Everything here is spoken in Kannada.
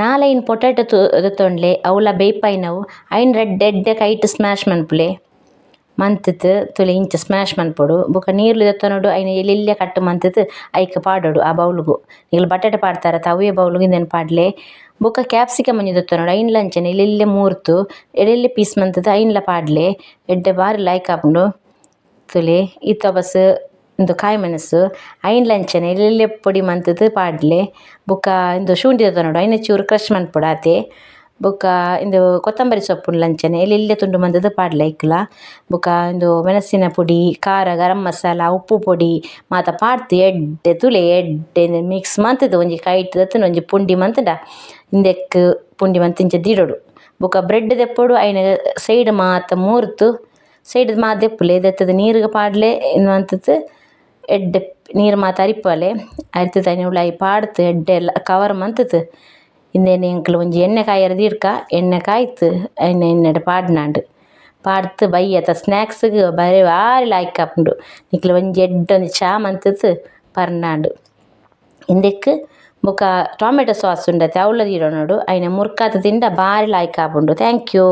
ನಾಳೆ ಇನ್ನು ಪೊಟಾಟೊ ತು ದೆತ್ತೊಂಡ್ಲೆ ಅವಲ ಬೇಯ್ಪೈನವು ಐನ್ ರಡ್ಡ್ ಎಡ್ಡೆ ಕೈಟ್ ಸ್ಮ್ಯಾಶ್ ಮನ್ಪುಲೆ. ಮಂತುದು ತುಲೆ ಇಂಚ ಸ್ಮ್ಯಾಶ್ ಮನ್ಪೊಡು. ಬೊಕ ನೀರ್ಲ ದೆತ್ತೊನೊಡು ಐನ್ ಎಲ್ಲೆಲ್ಲ್ಯ ಕಟ್ ಮಂತುದು ಐಕ್ ಪಾಡೊಡು ಆ ಬೌಲ್ಗು. ನಿಕುಲು ಬಟಾಟೆ ಪಾಡ್ತಾರತ ಅವ್ವೆ ಬೌಲ್ಗು ಉಂದೆನ್ ಪಾಡ್ಲೆ. ಬೊಕ ಕ್ಯಾಪ್ಸಿಕಮ್ ಒಂಜಿ ದೆತ್ತೊನೊಡು ಅಯ್ನ್ಲ ಅಂಚನೆ ಎಲ್ಲೆಲ್ಲ್ಯ ಮೂರ್ತು ಎಡೆಲ್ಲೆ ಪೀಸ್ ಮಂತುದು ಅಯ್ನ್ಲ ಪಾಡ್ಲೆ. ಎಡ್ಡೆ ಬಾರಿ ಲಾಯ್ಕ್ ಆಪುಂಡು ತುಲೆ ಬಸ್ಸ್ ಉಂದು ಕಾಯಿ ಮೆಣಸು, ಐನ್ ಲಂಚನೆ ಎಲ್ಲೆಲ್ಲ್ಯ ಪೊಡಿ ಮಂತುದು ಪಾಡ್ಲೆ ಬೊಕ ಉಂದು ಶುಂಠಿ ದೆತ್ತೊನೊಡು ಐನ ಚೂರು ಕ್ರಶ್ ಮನ್ಪೊಡು ಆತೆ. ಬೊಕ ಉಂದು ಕೊತ್ತಂಬರಿ ಸೊಪ್ಪು ಲಂಚನೆ ಅಂಚನೆ ಎಲ್ಲೆಲ್ಲ್ಯ ತುಂಡು ಮಂತುದು ಪಾಡ್ಲೆ ಐಕ್ಲ. ಬೊಕ ಉಂದು ಮೆಣಸಿನ ಪುಡಿ, ಖಾರ, ಗರಂ ಮಸಾಲ, ಉಪ್ಪು ಪುಡಿ, ಮಾತ ಪಾಡ್ದ್ ಎಡ್ಡೆ, ತುಲೆ ಎಡ್ಡೆ ಮಿಕ್ಸ್ ಮಂತುದು ಒಂಜಿ ಕೈಟ್ ದೆತ್ತುನ ಒಂಜಿ ಪುಂಡಿ ಮಂತುಂಡ. ಇಂದೆಕ್ ಪುಂಡಿ ಮಂತ್ ಇಂಚ ದೀಡೊಡು ಬೊಕ ಬ್ರೆಡ್ ದೆಪ್ಪೊಡು, ಐನ ಸೈಡ್ ಮಾತ ಮೂರ್ತು. ಸೈಡ್ ಮಾತ ದೆಪ್ಪುಲೆ ದೆತ್ತುದು ನೀರ್ಗ್ ಪಾಡ್ಲೆ ಮಂತುದು ಎಡ್ಡೆ, ನೀರ್ ಮಾತ ಅರಿಪಾಲೆ ಅರಿತುದು ಅಯ್ನ ಉಲಾಯಿ ಪಾಡ್ದ್ ಎಡ್ಡೆ ಕವರ್ ಮಂತುದು. ಇಂದೆನೆ ಎಂಕುಲು ಒಂಜಿ ಎಣ್ಣೆ ಕಾಯರೆ ದೀರ್ಕ, ಎಣ್ಣೆ ಕಾಯ್ತ್ ಅಯ್ನ ಎಣ್ಣೆಡ್ ಪಾಡ್ನಾಂಡ್. ಪಾಡ್ದ್ ಬಯ್ಯತ ಸ್ನಾಕ್ಸ್ ಗ್ ಬರೇ ಬಾರಿ ಲಾಯ್ಕ್ ಆಪುಂಡು. ನಿಕುಲು ಒಂಜಿ ಎಡ್ಡೆ ಒಂಜಿ ಚಾ ಮಂತುದು ಪರ್ನಾಂಡ್. ಇಂದೆಕ್ ಬೊಕ ಟೊಮೆಟೊ ಸಾಸ್ ಉಂಡತೆ ಅವ್ಲ ದೀರೊನೊಡು ಅಯ್ನ ಮುರ್ಕಾದ್ ತಿಂಡ ಬಾರಿ ಲಾಯ್ಕ್ ಆಪುಂಡು. Thank you.